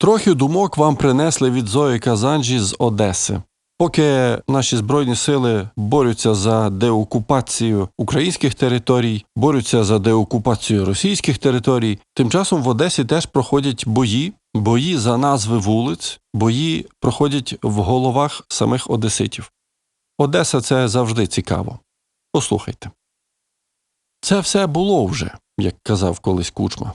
Трохи думок вам принесли від Зої Казанжі з Одеси. Поки наші збройні сили борються за деокупацію українських територій, борються за деокупацію російських територій, тим часом в Одесі теж проходять бої, бої за назви вулиць, бої проходять в головах самих одеситів. Одеса це завжди цікаво. Послухайте. Це все було вже, як казав колись кучма.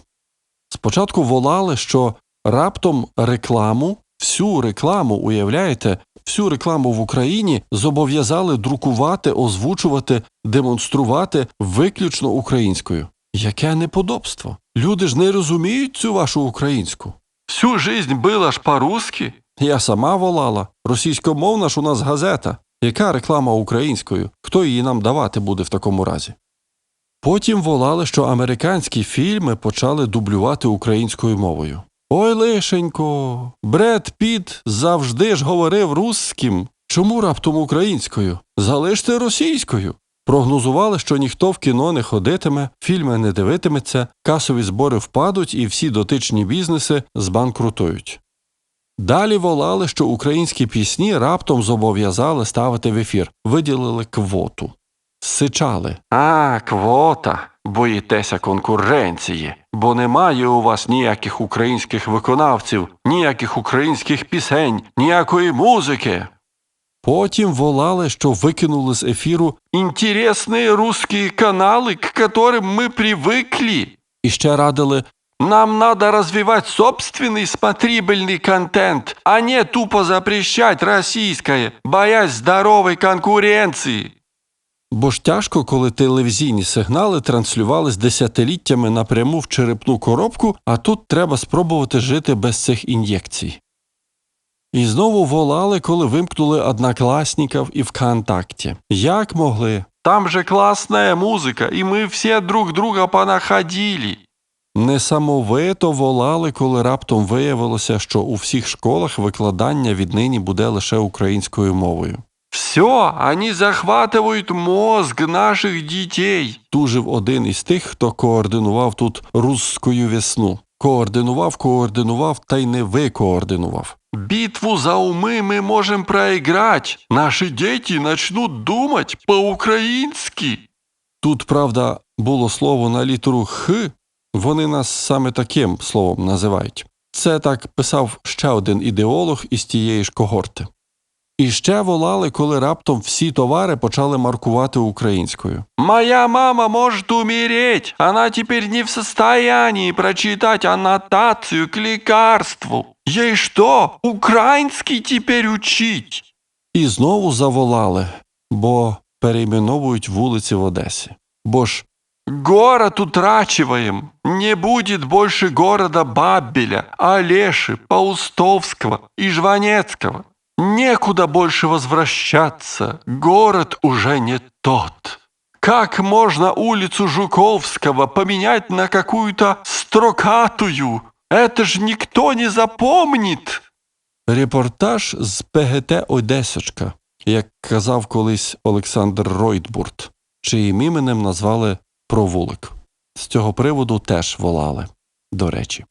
Спочатку волали, що раптом рекламу, всю рекламу, уявляєте, всю рекламу в Україні зобов'язали друкувати, озвучувати, демонструвати виключно українською. Яке неподобство! Люди ж не розуміють цю вашу українську. Всю жизнь била ж по-русски. Я сама волала. Російськомовна ж у нас газета. Яка реклама українською? Хто її нам давати буде в такому разі? Потім волали, що американські фільми почали дублювати українською мовою. Ой, лишенько, Бред Піт завжди ж говорив русским. Чому раптом українською? Залиште російською. Прогнозували, що ніхто в кіно не ходитиме, фільми не дивитиметься, касові збори впадуть і всі дотичні бізнеси збанкрутують. Далі волали, що українські пісні раптом зобов'язали ставити в ефір, виділили квоту. Сичали. А, квота. Боїтеся конкуренції, бо немає у вас ніяких українських виконавців, ніяких українських пісень, ніякої музики. Потім волали, що викинули з ефіру інтересні русські канали, к которым ми привикли. І ще радили нам надо развивать собственный смотрибельный контент, а не тупо запрещать российское, боясь здоровой конкуренции. Бо ж тяжко, коли телевізійні сигнали транслювались десятиліттями напряму в черепну коробку, а тут треба спробувати жити без цих ін'єкцій. І знову волали, коли вимкнули однокласників і ВКонтакті. Як могли? Там же класна музика, і ми всі друг друга понаходили. Несамовито волали, коли раптом виявилося, що у всіх школах викладання віднині буде лише українською мовою. Все, они захватывают мозг наших дітей. Тужив один із тих, хто координував тут русскою весну. Координував, координував та й не викоординував. Битву за уми ми можемо проіграть. Наші діти начнуть думати по-українськи. Тут, правда, було слово на літеру Х. Вони нас саме таким словом називають. Це так писав ще один ідеолог із тієї ж когорти. І ще волали, коли раптом всі товари почали маркувати українською. Моя мама може умереть. Вона тепер не в состоянии прочитати аннотацію к лекарству. Ей що, український тепер учить? І знову заволали, бо перейменовують вулиці в Одесі. Бо ж Город утрачиваем. Не будет больше города Бабеля, Олеши, Паустовского и Жванецкого. Некуда больше возвращаться. Город уже не тот. Как можно улицу Жуковского поменять на какую-то строкатую? Это ж никто не запомнит. Репортаж з ПГТ Одесочка, як казав колись Олександр Ройтбурт, чиїм іменем назвали провулик. З цього приводу теж волали, до речі.